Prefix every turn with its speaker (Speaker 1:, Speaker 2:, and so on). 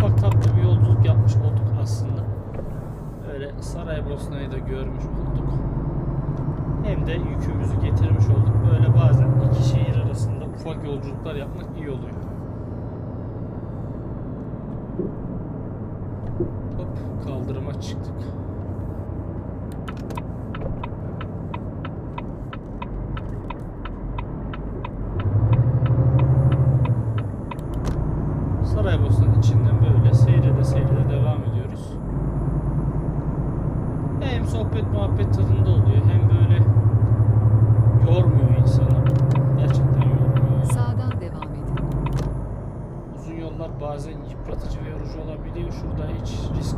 Speaker 1: ufak tatlı bir yolculuk yapmış olduk aslında. Öyle Saraybosna'yı da görmüş olduk. Hem de yükümüzü getirmiş olduk. Böyle bazen iki şehir arasında ufak yolculuklar yapmak iyi oluyor. Hop kaldırıma çıktık. Saraybosna içinde mi? Hem sohbet muhabbet tadında oluyor hem böyle yormuyor insanı. Gerçekten yormuyor.
Speaker 2: Sağdan devam edin.
Speaker 1: Uzun yollar bazen yıpratıcı ve yorucu olabiliyor. Şurada hiç risk